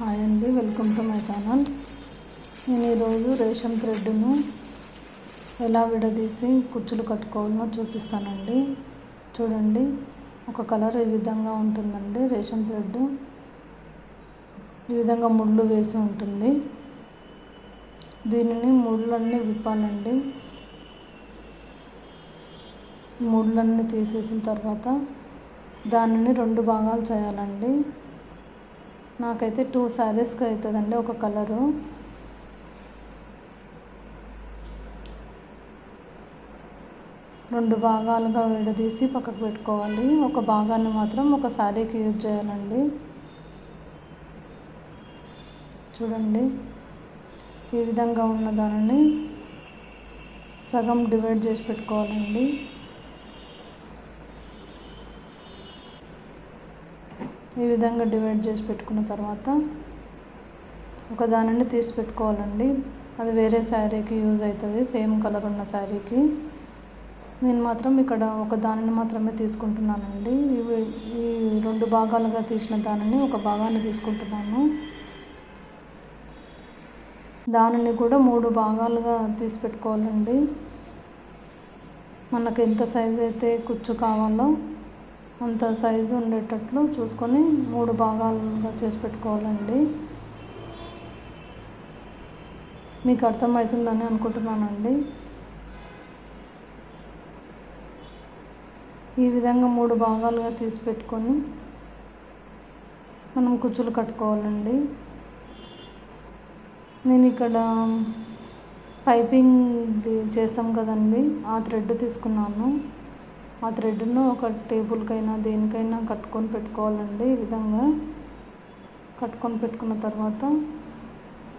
Hi అండి welcome to my channel. నేను ఈరోజు రేషన్ థ్రెడ్ను ఎలా విడదీసి కుచ్చులు కట్టుకోవాలో చూపిస్తానండి. చూడండి ఒక కలర్ ఈ విధంగా ఉంటుందండి రేషన్ థ్రెడ్. ఈ విధంగా ముళ్ళు వేసి ఉంటుంది. దీనిని ముళ్ళన్నీ విప్పాలండి. ముళ్ళన్నీ తీసేసిన తర్వాత దానిని రెండు భాగాలు చేయాలండి. నాకైతే టూ శారీస్కి అవుతుందండి ఒక కలరు. రెండు భాగాలుగా విడదీసి పక్కకు పెట్టుకోవాలి. ఒక భాగాన్ని మాత్రం ఒక శారీకి యూజ్ చేయాలండి. చూడండి ఈ విధంగా ఉన్న దానిని సగం డివైడ్ చేసి పెట్టుకోవాలండి. ఈ విధంగా డివైడ్ చేసి పెట్టుకున్న తర్వాత ఒక దానిని తీసి పెట్టుకోవాలండి. అది వేరే శారీకి యూజ్ అవుతుంది సేమ్ కలర్ ఉన్న శారీకి. నేను మాత్రం ఇక్కడ ఒక దానిని మాత్రమే తీసుకుంటున్నానండి. ఈ రెండు భాగాలుగా తీసిన దానిని ఒక భాగాన్ని తీసుకుంటున్నాను. దానిని కూడా మూడు భాగాలుగా తీసి పెట్టుకోవాలండి. మనకు ఎంత సైజు అయితే కుచ్చు కావాలో అంత సైజు ఉండేటట్లు చూసుకొని మూడు భాగాలుగా చేసి పెట్టుకోవాలండి. మీకు అర్థమవుతుందని అనుకుంటున్నానండి. ఈ విధంగా మూడు భాగాలుగా తీసి పెట్టుకొని మనం కుచ్చులు కట్టుకోవాలండి. నేను ఇక్కడ పైపింగ్ చేస్తాం కదండి ఆ థ్రెడ్ తీసుకున్నాను. ఆ థ్రెడ్ను ఒక టేబుల్కైనా దేనికైనా కట్టుకొని పెట్టుకోవాలండి ఈ విధంగా. కట్టుకొని పెట్టుకున్న తర్వాత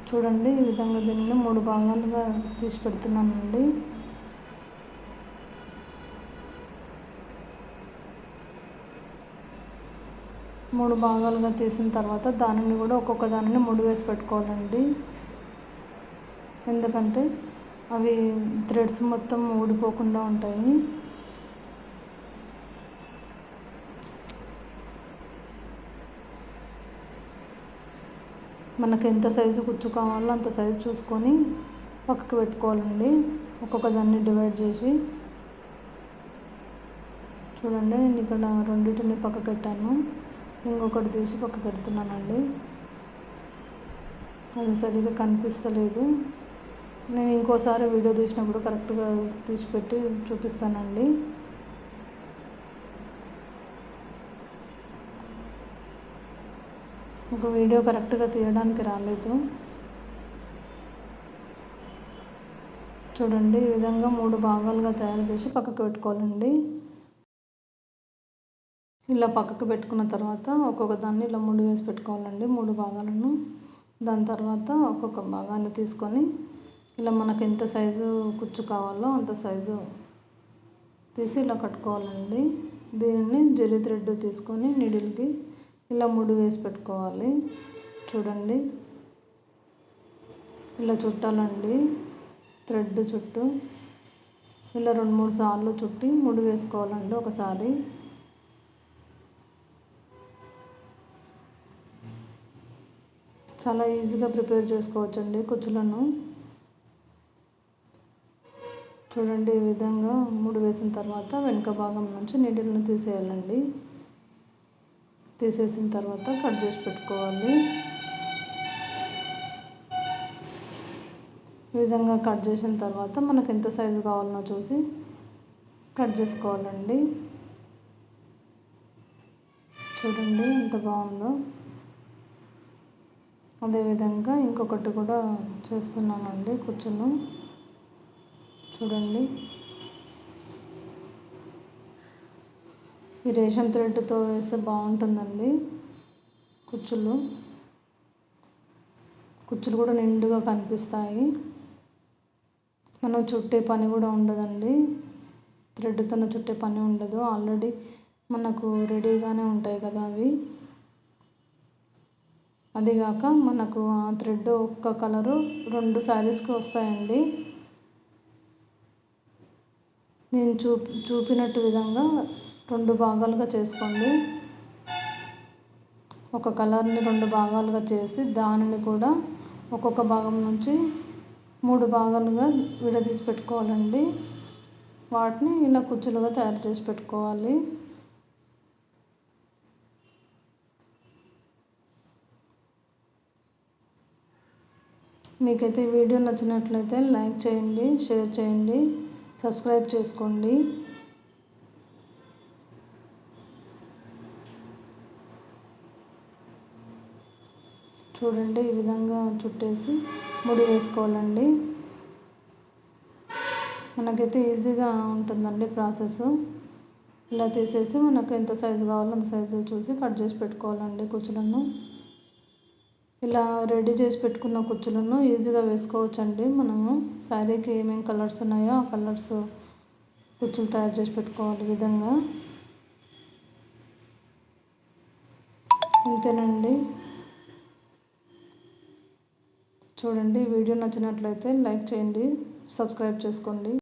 చూడండి ఈ విధంగా దీనిని మూడు భాగాలుగా తీసి పెడుతున్నానండి. మూడు భాగాలుగా తీసిన తర్వాత దానిని కూడా ఒక్కొక్క దానిని ముడి వేసి పెట్టుకోవాలండి. ఎందుకంటే అవి థ్రెడ్స్ మొత్తం ఊడిపోకుండా ఉంటాయి. మనకు ఎంత సైజు కుచ్చు కావాలో అంత సైజు చూసుకొని పక్కకు పెట్టుకోవాలండి. ఒక్కొక్క దాన్ని డివైడ్ చేసి. చూడండి నేను ఇక్కడ రెండింటిని పక్క పెట్టాను. ఇంకొకటి తీసి పక్క పెడుతున్నానండి. అది సరిగ్గా కనిపిస్తలేదు. నేను ఇంకోసారి వీడియో తీసినప్పుడు కరెక్ట్గా తీసిపెట్టి చూపిస్తానండి. ఒక వీడియో కరెక్ట్గా తీయడానికి రాలేదు. చూడండి ఈ విధంగా మూడు భాగాలుగా తయారు చేసి పక్కకు పెట్టుకోవాలండి. ఇలా పక్కకు పెట్టుకున్న తర్వాత ఒక్కొక్క దాన్ని ఇలా ముడి వేసి పెట్టుకోవాలండి మూడు భాగాలను. దాని తర్వాత ఒక్కొక్క భాగాన్ని తీసుకొని ఇలా మనకు ఎంత సైజు కుచ్చు కావాలో అంత సైజు తీసి ఇలా కట్టుకోవాలండి. దీనిని జరి థ్రెడ్ తీసుకొని నీడిల్కి ఇలా ముడి వేసి పెట్టుకోవాలి. చూడండి. ఇలా చుట్టాలండి. థ్రెడ్ చుట్టూ. ఇలా రెండు మూడు సార్లు చుట్టి ముడి వేసుకోవాలండి ఒకసారి. చాలా ఈజీగా ప్రిపేర్ చేసుకోవచ్చండి కుచ్చులను. చూడండి ఈ విధంగా ముడి వేసిన తర్వాత వెనుక భాగం నుంచి నీటిని తీసేయాలండి. తీసేసిన తర్వాత కట్ చేసి పెట్టుకోవాలి. ఈ విధంగా కట్ చేసిన తర్వాత మనకు ఎంత సైజు కావాలనో చూసి కట్ చేసుకోవాలండి. చూడండి ఎంత బాగుందో. అదేవిధంగా ఇంకొకటి కూడా చేస్తున్నానండి కూర్చును చూడండి. ఈ రేషన్ థ్రెడ్తో వేస్తే బాగుంటుందండి. కుచ్చులు. కుచ్చులు కూడా నిండుగా కనిపిస్తాయి. మనం చుట్టే పని కూడా ఉండదండి. థ్రెడ్తో చుట్టే పని ఉండదు. ఆల్రెడీ మనకు రెడీగానే ఉంటాయి కదా అవి. అదిగాక మనకు ఆ థ్రెడ్ ఒక్క కలరు రెండు శారీస్కి వస్తాయండి. నేను చూ చూపినట్టు విధంగా రెండు భాగాలుగా చేసుకోండి. ఒక కలర్ని రెండు భాగాలుగా చేసి దానిని కూడా ఒక్కొక్క భాగం నుంచి మూడు భాగాలుగా విడదీసి పెట్టుకోవాలండి. వాటిని ఇలా కుచ్చులుగా తయారు చేసి పెట్టుకోవాలి. మీకైతే వీడియో నచ్చినట్లయితే లైక్ చేయండి షేర్ చేయండి సబ్స్క్రైబ్ చేసుకోండి. చూడండి ఈ విధంగా చుట్టేసి ముడి వేసుకోవాలండి. మనకైతే ఈజీగా ఉంటుందండి ప్రాసెస్. ఇలా తీసేసి మనకు ఎంత సైజు కావాలో అంత సైజు చూసి కట్ చేసి పెట్టుకోవాలండి కుచ్చులను. ఇలా రెడీ చేసి పెట్టుకున్న కుచ్చులను ఈజీగా వేసుకోవచ్చండి. మనము శారీకి ఏమేమి కలర్స్ ఉన్నాయో ఆ కలర్స్ కుచ్చులు తయారు చేసి పెట్టుకోవాలి విధంగా. అంతేనండి చూడండి. వీడియో నచ్చినట్లయితే లైక్ చేయండి సబ్స్క్రైబ్ చేసుకోండి.